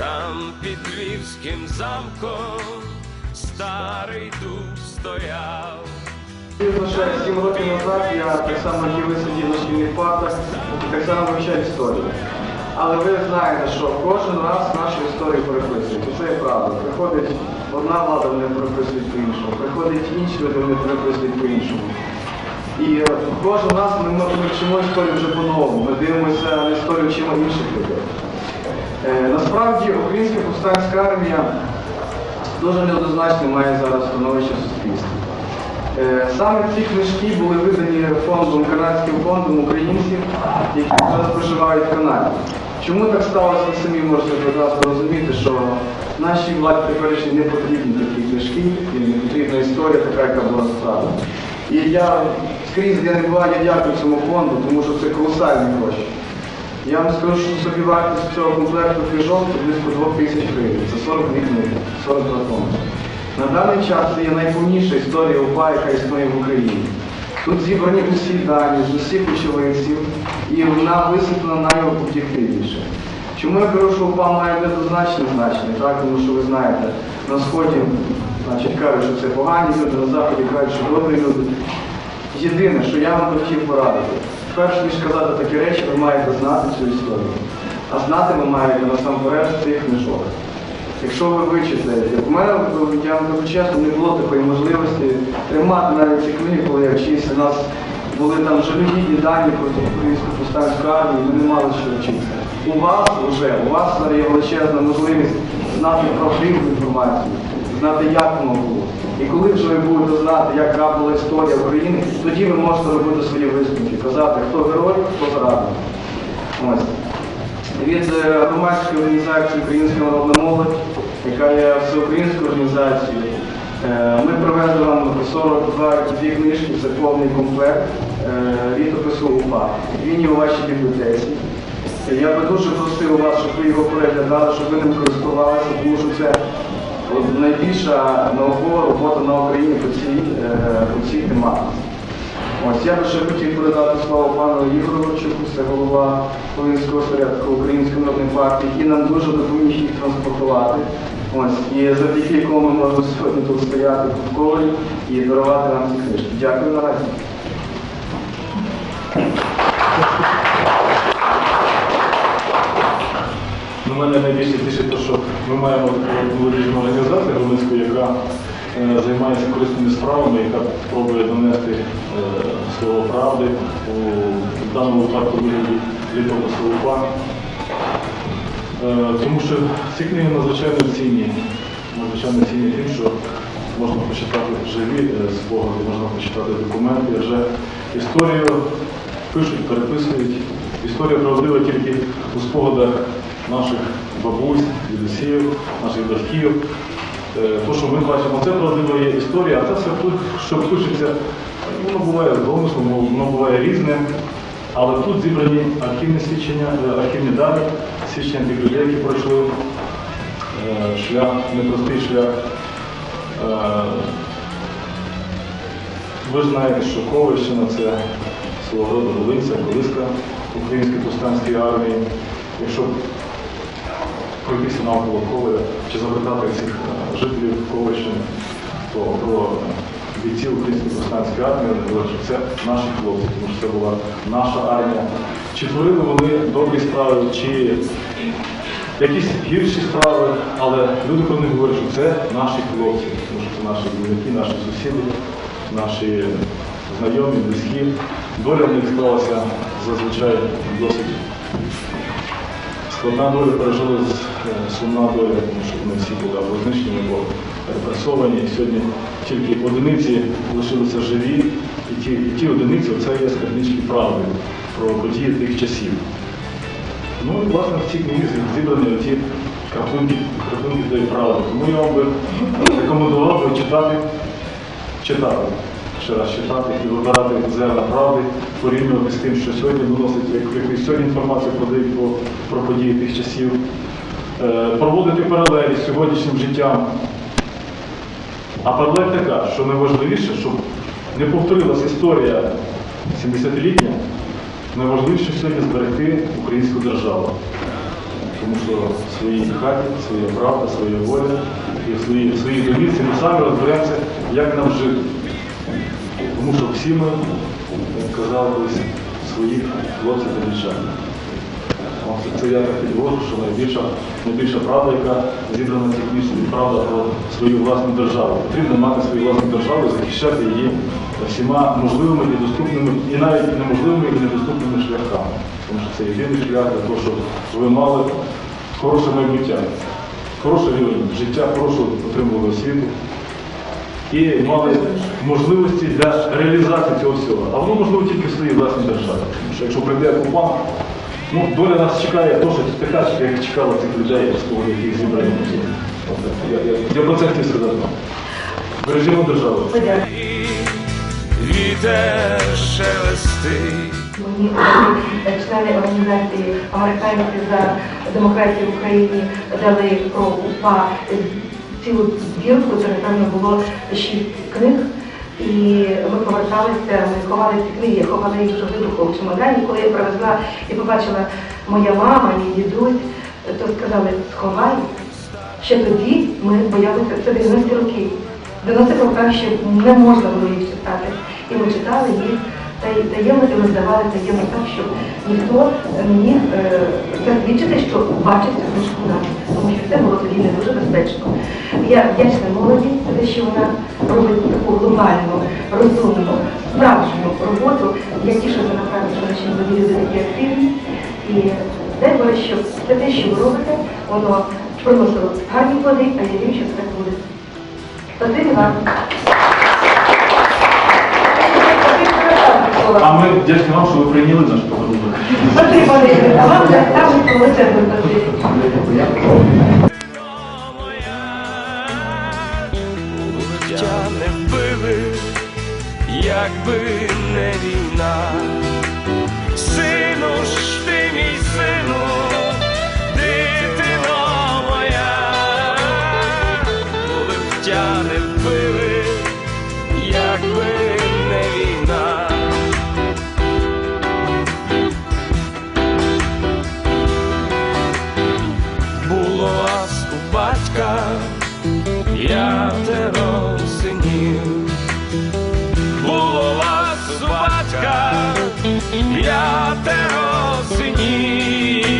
Там під львівським замком старий дуб стояв. Лише сім років назад я так само і сидів на шкільних партах і так само вивчав історію. Але ви знаєте, що кожен раз нашу історію переписують. І це є правда. Приходить одна влада, вони переписують по-іншому. Приходять інші люди, вони переписують по-іншому. І е, кожен раз ми, вчимо історію вже по-новому. Ми дивимося на історію вчимо інших людей. Е, насправді українська повстанська армія дуже неоднозначне має зараз становище в. Е, Саме ці книжки були видані фондом, канадським фондом українців, які зараз проживають в Канаді. Чому так сталося, ви самі можете прекрасно розуміти, що нашій владі теперішній не потрібні такі книжки, і не потрібна історія така, яка була справа. І я скрізь, де не буваю, я дякую цьому фонду, тому що це колосальні гроші. Я вам скажу, що собі вартість цього комплекту книжок це близько 2 тисяч гривень. Це 42 книги, 42 томи. На даний час це є найповніша історія УПА, яка існує в Україні. Тут зібрані усі дані з усіх очевидців, і вона висвітлена найоб'єктивніше. Чому я кажу, що УПА має недозначне значення, так? тому що ви знаєте, на сході значить, кажуть, що це погані люди, на заході кажуть, що добрі люди. Єдине, що я вам хотів порадити, перш ніж казати такі речі, ви маєте знати цю історію. А знати ви маєте насамперед цих книжок. Якщо ви вичите, у мене, я вам кажу чесно, не було такої можливості тримати навіть ці книги, коли я вчився. У нас були там жалюгідні дані про українську повстанську армію, ми не мали що вчитися. У вас вже, у вас є величезна можливість знати правдиву інформацію, знати, як воно було. І коли вже ви будете знати, яка була історія України, тоді ви можете робити свої висновки, казати, хто герой, хто зрадник. Ось. Від е, громадської організації Українська народна молодь, яка є всеукраїнською організацією, е, ми привезли вам 42 дві книжки, це повний комплект е, літопису УПА. Він є у вашій бібліотеці. Я би дуже просив вас, щоб ви його переглядали, щоб ви ним користувалися, тому що це найбільша наукова робота на Україні по цій, е, цій тематиці. Ось я би ще хотів передати слово пану Ігору Горчуку, це голова Волинського осередку Української народної партії, який нам дуже допоміг їх транспортувати. Ось, і завдяки якому ми можемо сьогодні тут стояти в колі і дарувати нам ці книжки. Дякую наразі. Мене найбільше тішить те, що ми маємо молодіжну організацію громадську, яка е, займається корисними справами, яка пробує донести е, слово правди у даному випадку вигляді літопису УПА. Е, тому що ці книги надзвичайно цінні. Надзвичайно цінні тим, що можна почитати живі спогади, можна почитати документи, вже історію пишуть, переписують. Історія правдива тільки у спогадах наших бабусь, дідусів, наших батьків. Е, То, що ми бачимо, це правдива є історія, а це все що пишеться, воно буває з воно буває різне. Але тут зібрані архівні свідчення, е, архівні дані, свідчення тих людей, які пройшли е, шлях, непростий шлях. Е, Ви знаєте, що Ковальщина це свого роду Волинця, колиска Української повстанської армії. Якщо пройтися навколо Коваля чи запитати всіх е, жителів Ковальщини, то про бійців Української повстанської армії говорять, що це наші хлопці, тому що це була наша армія. Чи творили вони добрі справи, чи якісь гірші справи, але люди про них говорять, що це наші хлопці, тому що це наші земляки, наші сусіди, наші знайомі, близькі. Доля в них склалася зазвичай досить складна доля, пережили е, сумна доля, тому що вони всі були або знищені, або репресовані. Сьогодні тільки одиниці лишилися живі, і ті, і ті одиниці це є скарбнички правди про події тих часів. Ну і власне в цій книгі зібрані ті картинки, картинки тої правди. Тому я вам би рекомендував би читати, читати, ще читати і вибирати зерна правди, порівнювати з тим, що сьогодні виносить, як, як сьогодні інформацію подають про, про події тих часів, Е, проводити паралелі з сьогоднішнім життям. А паралель така, що найважливіше, щоб не повторилась історія 70-літня, найважливіше сьогодні зберегти українську державу. тому що в своїй хаті своя правда, своя воля і в своїй, своїй домівці ми самі розберемося, як нам жити. Тому що всі ми, як своїх хлопців та дівчат. Це я так підвожу, що найбільша, найбільша правда, яка зібрана в цих місць, це правда про свою власну державу. Потрібно мати свою власну державу захищати її всіма можливими і доступними, і навіть неможливими і недоступними шляхами. Тому що це єдиний шлях для того, щоб ви мали хороше майбуття, хороший рівень життя, хорошу отримували освіту і мали можливості для реалізації цього всього. А воно можливо тільки в своїй власній державі. Тому що якщо прийде окупант, ну, доля нас чекає то, така, як чекала цих людей, яких зібрані. Я, я, я про це хотів сказати. Бережімо державу. Вітер шелестить. Мені члени організації Американці за демократію в Україні дали про УПА цілу збірку, це напевно було шість книг. І ми поверталися, ми ховали ці книги, я ховали їх вже глибоко чемодані. Коли я привезла і побачила моя мама, мій дідусь, то сказали, сховай. Ще тоді ми боялися, це 90 роки. В 90 роках ще не можна було їх читати. І ми читали їх та- й таємно і роздавали таємно так, щоб ніхто не міг е, засвідчити, що бачить цю книжку нам. Що це було тоді не дуже безпечно. Я вдячна молоді за те, що вона робить таку глобальну, розумну, справжню роботу. Я тішу за направду, що наші молоді люди такі активні. І дай Боже, що все те, що ви робите, воно приносило гарні плоди, а я вірю, що це так буде. Спасибі вам. А ми вдячні вам, що ви прийняли наш подарунок. Спасибі, а вам так само величезне не вбили, якби не війна. Сину ж ти мій сину, п'ятеро синів. Було вас у батька п'ятеро синів.